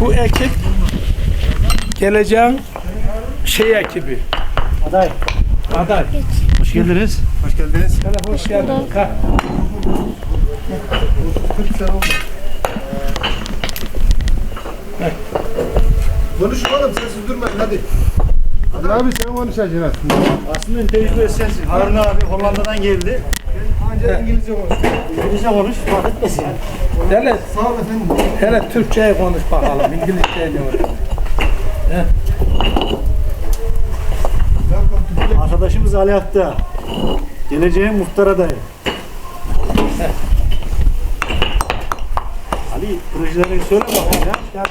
Bu ekip geleceğin şey ekibi. Aday. Aday. Hoş geldiniz. Hoş geldiniz. Hele hoş geldin. Ha. 40 sene oldu. Konuşun oğlum sessiz durmayın hadi. Hadi abi sen konuşacaksın aslında. Aslında en tecrübeli sensin. Harun abi Hollanda'dan geldi. Ancak İngilizce konuş. İngilizce konuş, fark etmesin. Hele, Sağ ol efendim. hele Türkçe'ye konuş bakalım. İngilizce'ye ne to Arkadaşımız Ali Akta. Geleceğin muhtar adayı. Ali projelerini söyle bakayım ya.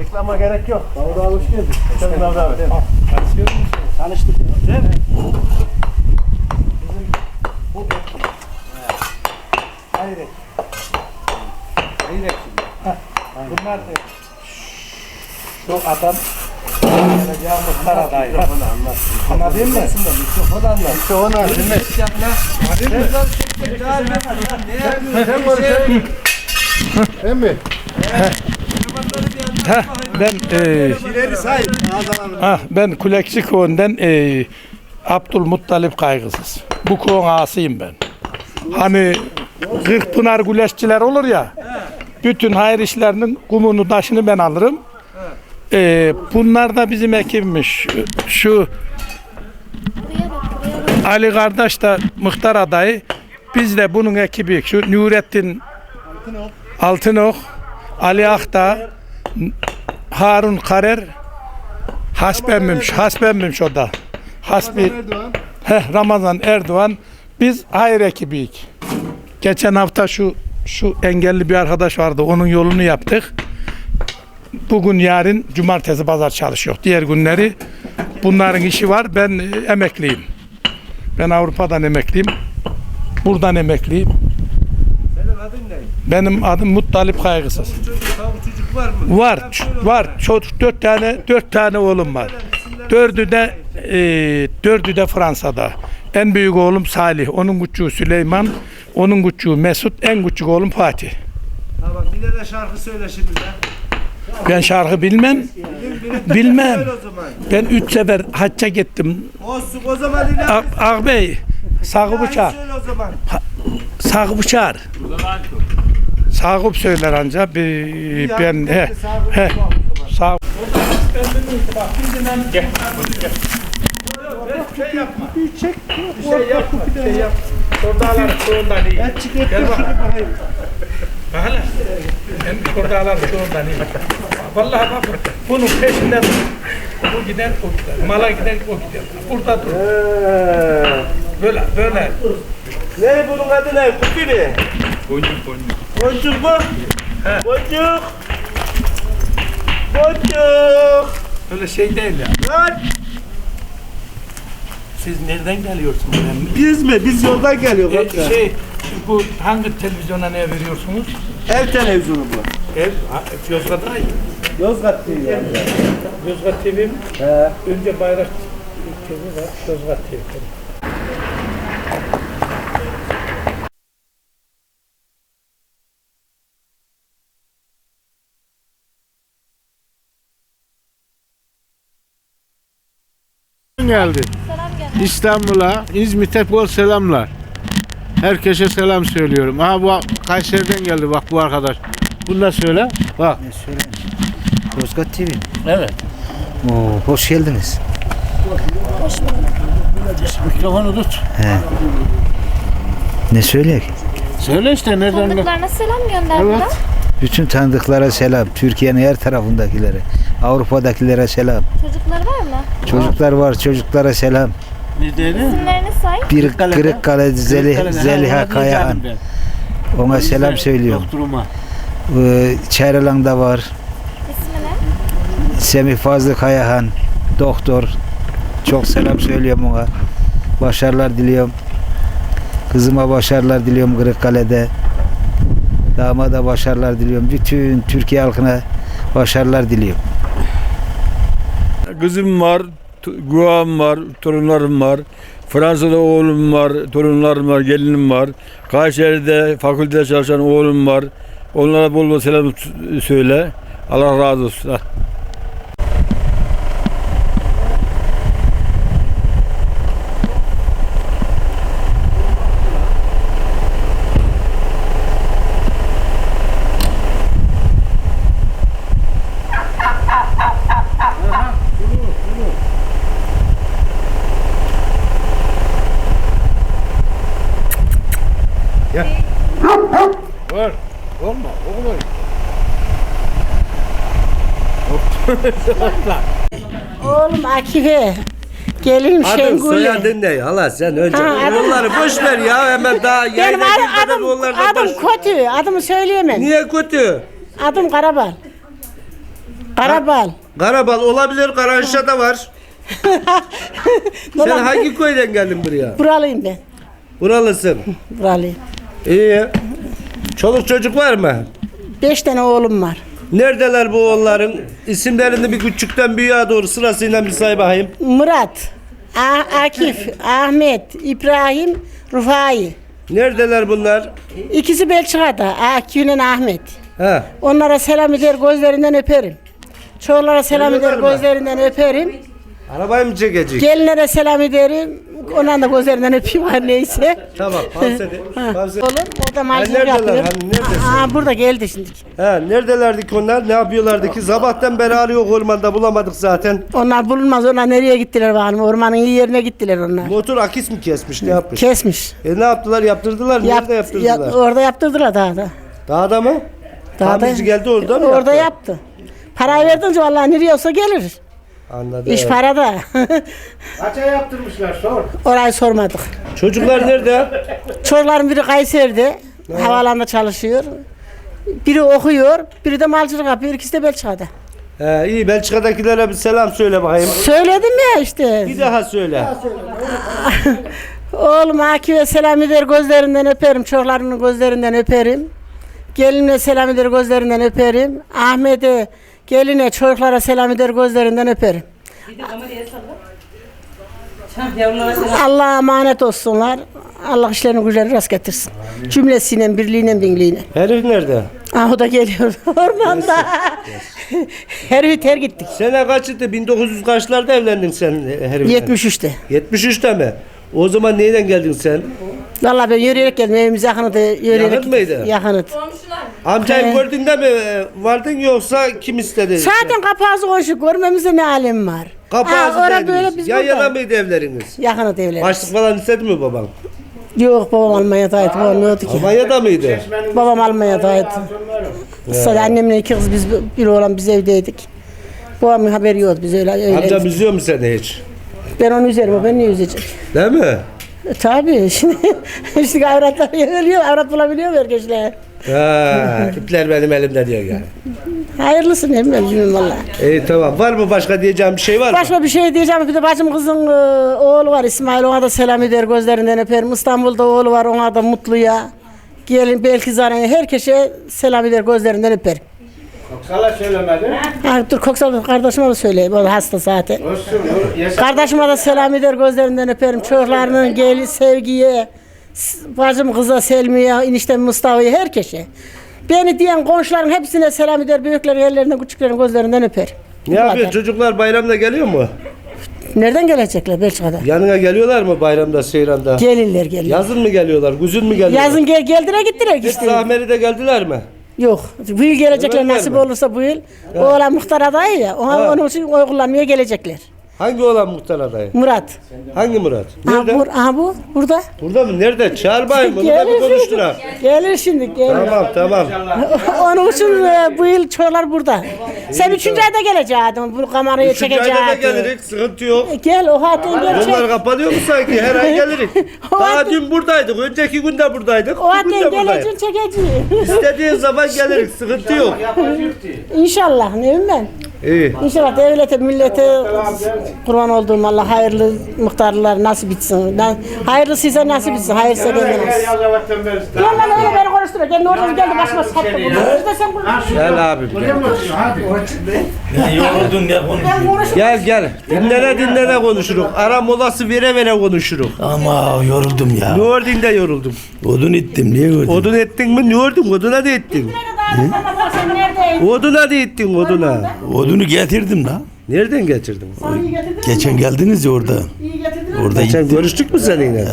Reklama gerek yok. Davud abi hoş geldin. Hoş geldin Davud abi. Tanıştık. Değil mi? Hayır. Hayır ekibi. Ha. Bunlar da şu adam muhtar adayı. Anladın mı? Anlat. Sen sen. Ben e, ha, ben Kulekçi köyünden e, Abdülmuttalip kaygısız. Bu köyün ağasıyım ben. Hani Kırkpınar güleşçiler olur ya. Bütün hayır işlerinin kumunu taşını ben alırım. E, bunlar da bizim ekibimiz. Şu Ali kardeş de muhtar adayı. Biz de bunun ekibi. Şu Nurettin Altınok, Ali Akta, Harun Karer, Hasbemmiş, Hasbemmiş o da. Hasbi, Erdoğan. heh, Ramazan Erdoğan. Biz hayır ekibiyik. Geçen hafta şu şu engelli bir arkadaş vardı. Onun yolunu yaptık. Bugün yarın cumartesi pazar çalışıyor. Diğer günleri bunların işi var. Ben e, emekliyim. Ben Avrupa'dan emekliyim. Buradan emekliyim. Senin adın ne? Benim adım Muttalip Kaygısız. Çocuk, tavuk çocuk var mı? Var, var. Çocuk dört tane, dört tane oğlum var. Dördü de, e, dördü de Fransa'da. En büyük oğlum Salih, onun küçüğü Süleyman, onun küçüğü Mesut, en küçük oğlum Fatih. Tamam bir de şarkı söyle şimdi de. Ben şarkı bilmem, bilmem. Ben üç sefer hacca gittim. Olsun o zaman inan. Ağ- Ağabey, Sakıp'ı çağır, Söyle o zaman. Sakıp'ı çağır. Sakıp söyler anca, bir, ben, he, he, Sakıp. Şey yapma. Bir şey yapma. Bir şey yapma. Şuradalar şundan iyi. Gel bak. Hele. Ben şuradalar şundan iyi. Vallahi bak bunun peşinde dur. Bu gider o gider. Mala gider o gider. Burada dur. Böyle böyle. Ne bunun adı ne? Kupi mi? Boncuk boncuk. Boncuk mu? Boncuk. Boncuk. Böyle şey değil ya. Lan. Siz nereden geliyorsunuz? Ben- Biz mi? Biz yoldan geliyoruz. E, şey, bu hangi televizyona ne veriyorsunuz? Ev televizyonu bu. Ev, ha, Yozgat'a Yozgat TV. Yozgat TV mi? He. Önce Bayrak TV var, Yozgat TV. geldi. İstanbul'a, İzmit'e bol selamlar. Herkese selam söylüyorum. Aha bu Kayseri'den geldi bak bu arkadaş. Bunu da söyle. Bak. Ne söyleyeyim? Yozgat TV. Evet. Oo, hoş geldiniz. Mikrofonu tut. Ne söyleyek? Söyle işte nereden ne? Tanıdıklarına selam gönderdiler. Evet. Bütün tanıdıklara selam. Türkiye'nin her tarafındakilere. Avrupa'dakilere selam. Çocukları var mı? Çocuklar var, çocuklara selam. Ne dedi? İsimlerini say. Bir. Kırıkkale Zeli, Kırıkkale'de. Zeliha Ha, Kayahan. Ona selam söylüyorum. Doktoruma. Ee, Çayralan'da var. İsmi ne? Semih Fazlı Kayahan. Doktor. Çok selam söylüyorum ona. Başarılar diliyorum. Kızıma başarılar diliyorum Kırıkkale'de. Damada başarılar diliyorum. Bütün Türkiye halkına başarılar diliyorum. Kızım var, guam var, torunlarım var. Fransa'da oğlum var, torunlarım var, gelinim var. Kayseri'de fakültede çalışan oğlum var. Onlara bol bol selam söyle. Allah razı olsun. Oğlum Akife. Gelin Adın Şengül'le. soyadın ne? Hala sen önce Ha, adım- onları boş ver ya hemen daha Benim yayına adım, girmeden adım, onlardan adım baş- kötü. Adımı söyleyemem. Niye kötü? Adım Karabal. Karabal. Karabal olabilir, Karanşa da var. Sen hangi köyden geldin buraya? Buralıyım ben. Buralısın. Buralıyım. İyi. Çoluk çocuk var mı? Beş tane oğlum var. Neredeler bu oğulların? İsimlerini bir küçükten büyüğe doğru sırasıyla bir say bakayım. Murat, A- Akif, Ahmet, İbrahim, Rufai. Neredeler bunlar? İkisi Belçika'da. Akif'le Ahmet. Ha. Onlara selam eder, gözlerinden öperim. Çoğulara selam eder, mı? gözlerinden öperim. Arabayı mı çekecek? Gelinlere selam ederim. Ondan da gözlerinden öpeyim her neyse. Tamam. Pavsede. Pavsede. Oğlum o da mancınık neredeler? yapıyor. Hani neredesin? Aa, burada geldi şimdi. Ha, neredelerdi ki onlar? Ne yapıyorlardı ki? Sabahtan beri arıyor ormanda bulamadık zaten. Onlar bulunmaz. Onlar nereye gittiler bakalım? Ormanın iyi yerine gittiler onlar. Motor akis mi kesmiş? Ne yapmış? Kesmiş. E ne yaptılar? Yaptırdılar. Yap- Nerede yaptırdılar? yap- orada yaptırdılar daha da. Dağda mı? Daha Tamirci geldi orada mı Orada yaptı? yaptı. Parayı verdince vallahi nereye olsa gelir. Anladım. İş parada. Kaça yaptırmışlar sor. Orayı sormadık. Çocuklar nerede? Çocukların biri Kayseri'de. Havaalanında çalışıyor. Biri okuyor, biri de malcılık yapıyor. İkisi de Belçika'da. He, iyi Belçika'dakilere bir selam söyle bakayım. Söyledim ya işte. Bir daha söyle. Oğlum Akif'e selam eder, gözlerinden öperim. Çocuklarının gözlerinden öperim. Gelinle selam eder, gözlerinden öperim. Ahmet'e, geline, çocuklara selam eder, gözlerinden öperim. Allah'a emanet olsunlar. Allah işlerini güzel rast getirsin. Cümlesiyle, birliğiyle, binliğine. Herif nerede? Ah o da geliyor ormanda. her bir ter gittik. Sene kaçtı? 1900 kaçlarda evlendin sen herifle? 73'te. 73'te mi? O zaman neyden geldin sen? Vallahi ben yürüyerek geldim. Evimiz yakındı. Yürüyerek Yakın mıydı? Yakındı. Amcayı He. gördün de mi e, vardın yoksa kim istedi? Zaten kapağızı konuşup görmemize ne alem var. Kapağızı Ha, orada böyle biz Yan yana mıydı evleriniz? Yakındı evler. Başlık falan istedi mi baban? Yok babam Almanya'daydı. Babam ne oldu ki? Almanya'da mıydı? Babam Almanya'daydı. Sadece annemle iki kız biz bir oğlan biz evdeydik. Babamın haberi yoktu biz öyle öyle. Amcam üzüyor mu seni hiç? Ben onu üzerim o beni niye üzecek? Değil mi? E, tabii şimdi şimdi avratlar ölüyor avrat bulabiliyor mu herkesler? Ha, ipler benim elimde diyor yani. Hayırlısı ne bileyim bilmiyorum valla. İyi tamam. Var mı başka diyeceğim bir şey var mı? Başka bir şey diyeceğim. Bir de bacım kızın e, oğlu var İsmail. Ona da selam eder gözlerinden öperim. İstanbul'da oğlu var. Ona da mutlu ya. Gelin belki zaten herkese selam eder gözlerinden öperim. Kala söylemedin. Ha, dur Koksal kardeşime de söyleyeyim. O da hasta zaten. Olsun. o. Kardeşime de selam eder gözlerinden öperim. Çocuklarının geli sevgiye, s- bacım kıza Selmi'ye, eniştem Mustafa'ya herkese. Beni diyen komşuların hepsine selam eder. Büyüklerin ellerinden, küçüklerin gözlerinden öperim. Ne yapıyor? Çocuklar bayramda geliyor mu? Nereden gelecekler Belçika'da? Yanına geliyorlar mı bayramda, seyranda? Gelirler gelirler. Yazın mı geliyorlar? Güzün mü geliyorlar? Yazın gel geldiler gittiler Hiç işte. Zahmeri de geldiler mi? Yok. Bu yıl gelecekler Öyle nasip mi? olursa bu yıl. Oğlan muhtar adayı ya. Ona, Ha. onun için oy kullanmaya gelecekler. Hangi olan muhtar adayı? Murat. Hangi Murat? Aha, Nerede? bu, aha bu burada. Burada mı? Nerede? Çağır bayım. Bunu da bir konuşturak. Gelir şimdi gelir. Tamam tamam. onun için e, bu yıl çocuklar burada. Sen üçüncü ayda geleceksin. Bu kamerayı Üçüncü ayda da gelirik. Sıkıntı yok. Gel o hatten gelecek. Yollar kapanıyor mu sanki? Her ay gelirik. O Daha hatten- dün buradaydık. Önceki gün de buradaydık. O Bugün de buradayız. çekeceksin. İstediğin zaman gelirik. Sıkıntı yok. İnşallah ne bileyim ben. İyi. İnşallah devlete, millete kurban olduğum Allah hayırlı muhtarlar nasip etsin. Hayırlısıysa nasip etsin. Hayırsa kendine olsun. Gel lan öyle beni konuşturma. Gel ne olur geldi başıma sattı bunu. İşte sen. Gel abim gel. Ben konuşurum. Gel gel. Dinlene dinlene konuşuruk. Ara molası vere vere konuşuruk. Ama yoruldum ya. Ne de yoruldum. Odun ettim niye gördün? Odun ettin mi? Ne ördün? Oduna da ettin. Neredeydin? Oduna da gittin oduna. Odunu getirdim la. Nereden getirdin? İyi getirdin. Geçen geldiniz ya orada. İyi getirdin. Orada Geçen gittim. görüştük mü seninle?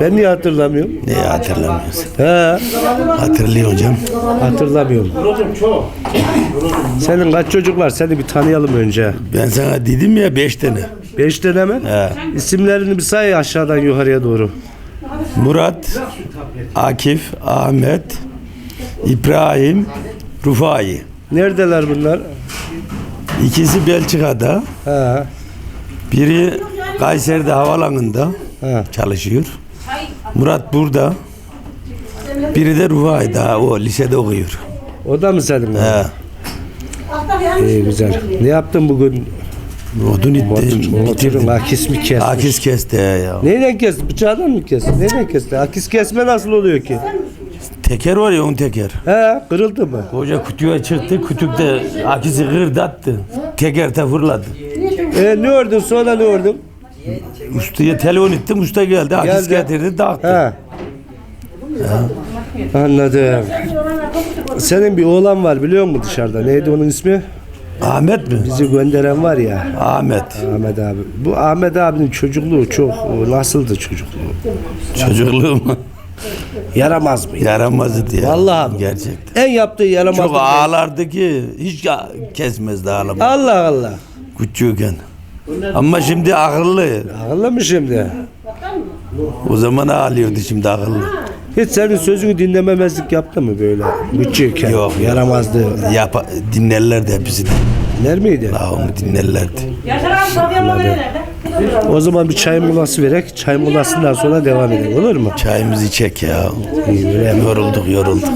Ben niye hatırlamıyorum? Ne hatırlamıyorsun? He, Hatırlıyor hocam. hatırlamıyorum. Senin kaç çocuk var? Seni bir tanıyalım önce. Ben sana dedim ya beş tane. Beş tane mi? He. İsimlerini bir say aşağıdan yukarıya doğru. Murat, Akif, Ahmet, İbrahim, Rufai. Neredeler bunlar? İkisi Belçika'da. He. Biri Kayseri'de havalanında He. çalışıyor. Murat burada. Biri de Rufai'de. O lisede okuyor. O da mı senin? He. İyi güzel. Ne yaptın bugün? Odun Oturun bitirdim. akis mi kesmiş? Akis kesti ya. Neyle kesti? Bıçağından mı kesti? Neyle kesti? Akis kesme nasıl oluyor ki? Teker var ya onun teker. He kırıldı mı? Koca kutuya çıktı. Kütükte akisi gırdattı. Teker de fırladı. E ne ördün sonra ne ördün? Ustaya telefon ettim. Usta geldi. Akis Geldi. getirdi. Taktı. He. Anladım. Senin bir oğlan var biliyor musun dışarıda? Neydi onun ismi? Ahmet mi? Bizi gönderen var ya. Ahmet. Ahmet abi. Bu Ahmet abinin çocukluğu çok nasıldı çocukluğu? Çocukluğum Yaramaz mı? yaramazdı ya. Vallahi? Gerçekten. En yaptığı yaramaz. Çok ağlardı ki hiç kesmezdi ağlamayı. Allah Allah. Küçükken. Ama şimdi akıllı. Akıllı mı şimdi? O zaman ağlıyordu şimdi akıllı. Hiç senin sözünü dinlememezlik yaptı mı böyle? Küçükken. Yok. Yaramazdı. Yap dinlerlerdi hepsi. Dinler miydi? Ağamı dinlerlerdi. O zaman bir çay molası verek. Çay molasından sonra devam edelim olur mu? Çayımızı çek ya. Yorulduk yorulduk.